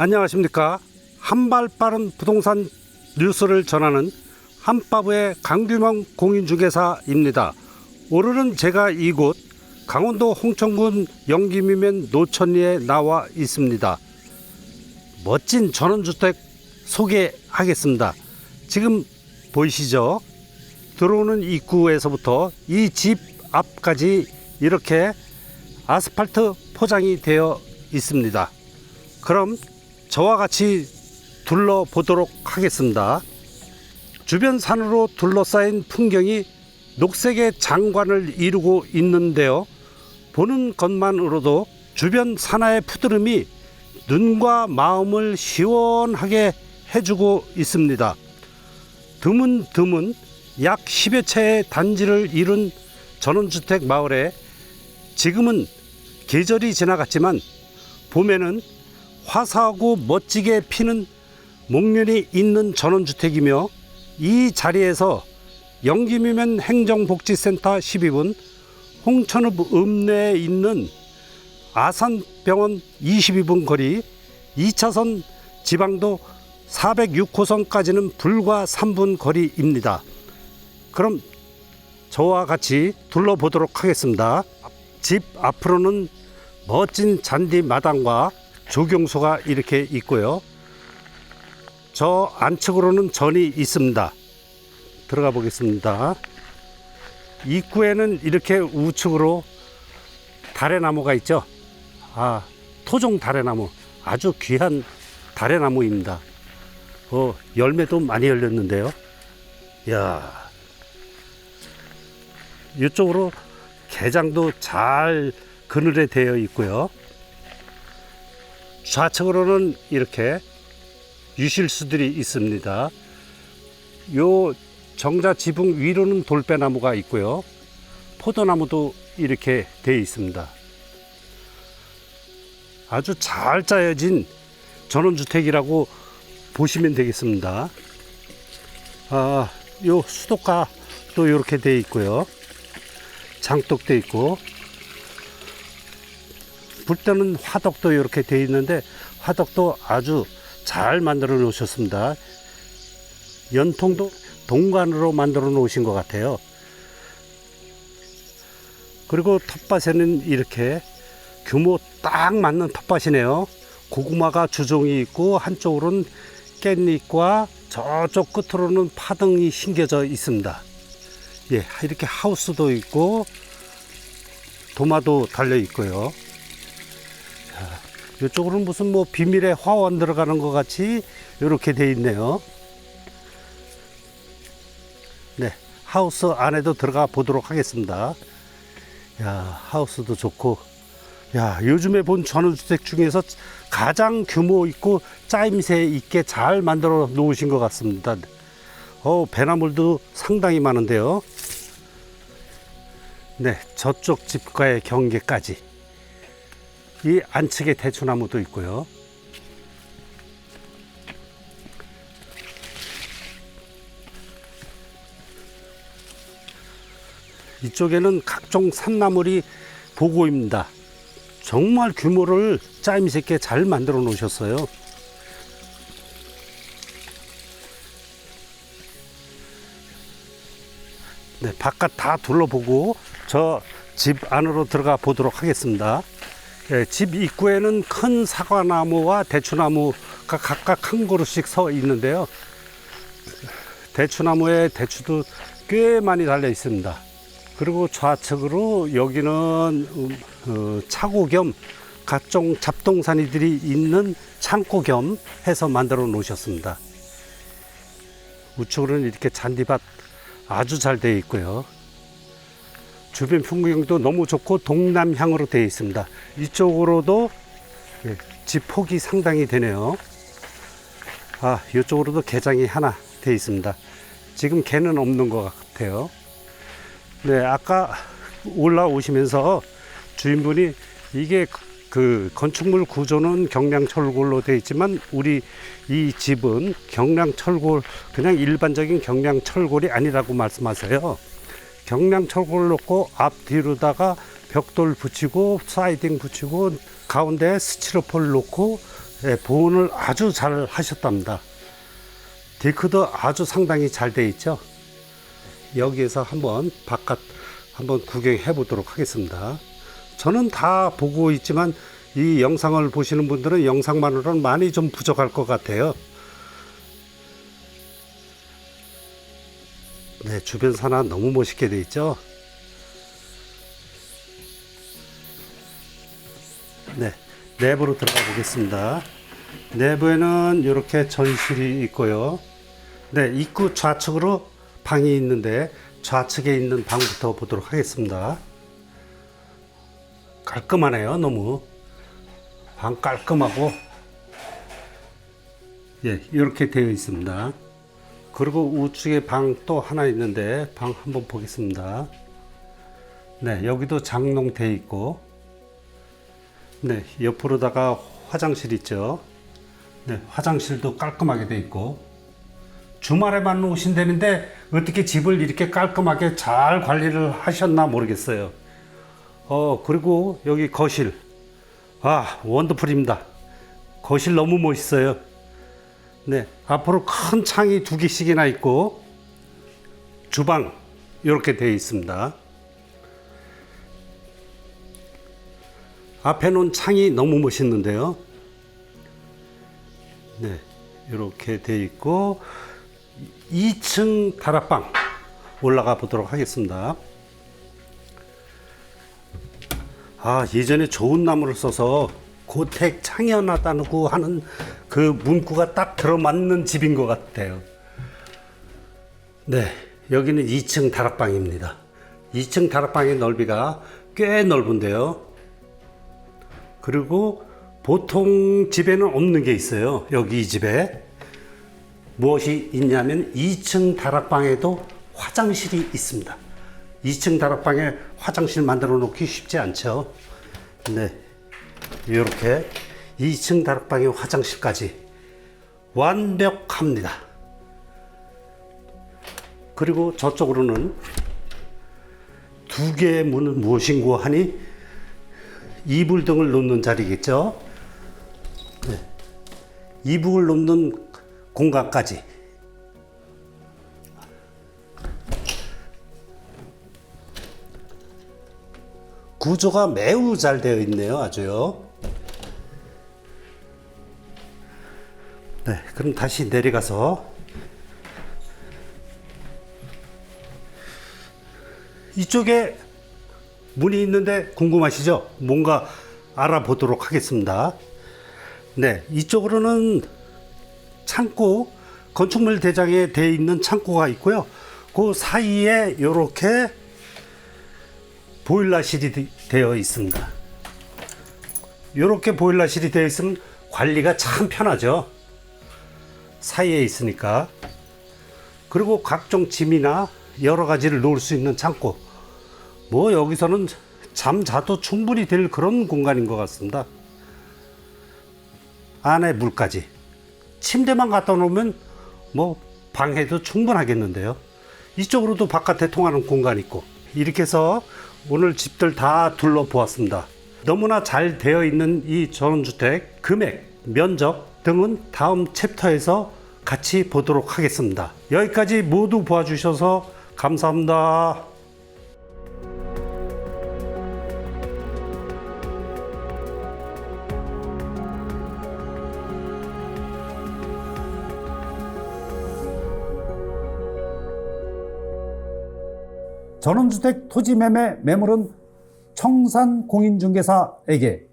안녕하십니까. 한발 빠른 부동산 뉴스를 전하는 한바브의 강규명 공인중개사입니다. 오늘은 제가 이곳 강원도 홍천군 영기미면 노천리에 나와 있습니다. 멋진 전원주택 소개하겠습니다. 지금 보이시죠? 들어오는 입구에서부터 이 집 앞까지 이렇게 아스팔트 포장이 되어 있습니다. 그럼 저와 같이 둘러보도록 하겠습니다. 주변 산으로 둘러싸인 풍경이 녹색의 장관을 이루고 있는데요. 보는 것만으로도 주변 산하의 푸드름이 눈과 마음을 시원하게 해주고 있습니다. 드문드문 약 10여 채의 단지를 이룬 전원주택 마을에 지금은 계절이 지나갔지만 봄에는 화사하고 멋지게 피는 목련이 있는 전원주택이며 이 자리에서 영기미면 행정복지센터 12분 홍천읍 읍내에 있는 아산병원 22분 거리 2차선 지방도 406호선까지는 불과 3분 거리입니다. 그럼 저와 같이 둘러보도록 하겠습니다. 집 앞으로는 멋진 잔디 마당과 조경소가 이렇게 있고요. 저 안측으로는 전이 있습니다. 들어가 보겠습니다. 입구에는 이렇게 우측으로 다래나무가 있죠. 아, 토종 다래나무. 아주 귀한 다래나무입니다. 어, 열매도 많이 열렸는데요. 야 이쪽으로 개장도 잘 그늘에 되어 있고요. 좌측으로는 이렇게 유실수들이 있습니다. 요 정자 지붕 위로는 돌배나무가 있고요. 포도나무도 이렇게 되어 있습니다. 아주 잘 짜여진 전원주택이라고 보시면 되겠습니다. 아, 요 수도가도 이렇게 되어 있고요. 장독도 있고 불 때는 화덕도 이렇게 되어 있는데 화덕도 아주 잘 만들어 놓으셨습니다. 연통도 동관으로 만들어 놓으신 것 같아요. 그리고 텃밭에는 이렇게 규모 딱 맞는 텃밭이네요. 고구마가 주종이 있고 한쪽으로는 깻잎과 저쪽 끝으로는 파등이 심겨져 있습니다. 예, 이렇게 하우스도 있고 도마도 달려 있고요. 자, 이쪽으로는 무슨 뭐 비밀의 화원 들어가는 것 같이 이렇게 돼 있네요. 네, 하우스 안에도 들어가 보도록 하겠습니다. 야, 하우스도 좋고, 야, 요즘에 본 전원주택 중에서 가장 규모 있고 짜임새 있게 잘 만들어 놓으신 것 같습니다. 어, 배나물도 상당히 많은데요. 네, 저쪽 집과의 경계까지. 이 안측에 대추나무도 있고요. 이쪽에는 각종 산나물이 보고입니다. 정말 규모를 짜임새 있게 잘 만들어 놓으셨어요. 네, 바깥 다 둘러보고 저 집 안으로 들어가 보도록 하겠습니다. 예, 집 입구에는 큰 사과나무와 대추나무가 각각 한 그루씩 서 있는데요. 대추나무에 대추도 꽤 많이 달려 있습니다. 그리고 좌측으로 여기는 음, 어, 차고 겸 각종 잡동사니들이 있는 창고 겸 해서 만들어 놓으셨습니다. 우측으로는 이렇게 잔디밭 아주 잘 되어 있고요. 주변 풍경도 너무 좋고 동남향으로 되어 있습니다. 이쪽으로도 예, 집 폭이 상당히 되네요. 아, 이쪽으로도 개장이 하나 되어 있습니다. 지금 개는 없는 것 같아요. 네, 아까 올라오시면서 주인분이 이게 그 건축물 구조는 경량철골로 되어 있지만 우리 이 집은 경량철골 그냥 일반적인 경량철골이 아니라고 말씀하세요. 경량철골 놓고 앞뒤로다가 벽돌 붙이고 사이딩 붙이고 가운데 스티로폴 놓고 예, 보온을 아주 잘 하셨답니다. 데크도 아주 상당히 잘 돼 있죠. 여기에서 한번 바깥 한번 구경해 보도록 하겠습니다. 저는 다 보고 있지만 이 영상을 보시는 분들은 영상만으로는 많이 좀 부족할 것 같아요. 네, 주변 산화 너무 멋있게 돼 있죠. 네, 내부로 들어가 보겠습니다. 내부에는 이렇게 전실이 있고요. 네, 입구 좌측으로 방이 있는데 좌측에 있는 방부터 보도록 하겠습니다. 깔끔하네요, 너무. 방 깔끔하고 예, 이렇게 되어 있습니다. 그리고 우측에 방 또 하나 있는데 방 한번 보겠습니다. 네, 여기도 장롱 돼 있고 네, 옆으로다가 화장실 있죠. 네, 화장실도 깔끔하게 돼 있고 주말에만 오신다는데 어떻게 집을 이렇게 깔끔하게 잘 관리를 하셨나 모르겠어요. 어, 그리고 여기 거실. 아, 원더풀입니다. 거실 너무 멋있어요. 네, 앞으로 큰 창이 두 개씩이나 있고 주방 이렇게 되어 있습니다. 앞에 놓은 창이 너무 멋있는데요. 네, 이렇게 되어 있고 2층 다락방 올라가 보도록 하겠습니다. 아, 예전에 좋은 나무를 써서 고택 창현하다고 하는 그 문구가 딱 들어맞는 집인 것 같아요. 네, 여기는 2층 다락방입니다. 2층 다락방의 넓이가 꽤 넓은데요. 그리고 보통 집에는 없는 게 있어요. 여기 이 집에. 무엇이 있냐면 2층 다락방에도 화장실이 있습니다. 2층 다락방에 화장실 만들어 놓기 쉽지 않죠. 네. 이렇게 2층 다락방의 화장실까지 완벽합니다. 그리고 저쪽으로는 두 개의 문은 무엇인고 하니 이불 등을 놓는 자리겠죠. 네. 이불을 놓는 공간까지 구조가 매우 잘 되어 있네요. 아주요. 네, 그럼 다시 내려가서 이쪽에 문이 있는데 궁금하시죠? 뭔가 알아보도록 하겠습니다. 네, 이쪽으로는 창고, 건축물 대장에 되어 있는 창고가 있고요. 그 사이에 이렇게 보일러실이 되- 되어 있습니다. 이렇게 보일러실이 되어 있으면 관리가 참 편하죠. 사이에 있으니까. 그리고 각종 짐이나 여러 가지를 놓을 수 있는 창고. 뭐 여기서는 잠 자도 충분히 될 그런 공간인 것 같습니다. 안에 물까지. 침대만 갖다 놓으면 뭐 방해도 충분하겠는데요. 이쪽으로도 바깥에 통하는 공간 있고 이렇게 해서 오늘 집들 다 둘러보았습니다. 너무나 잘 되어 있는 이 전원주택 금액, 면적 등은 다음 챕터에서 같이 보도록 하겠습니다. 여기까지 모두 보아주셔서 감사합니다. 전원주택 토지 매매 매물은 청산 공인중개사에게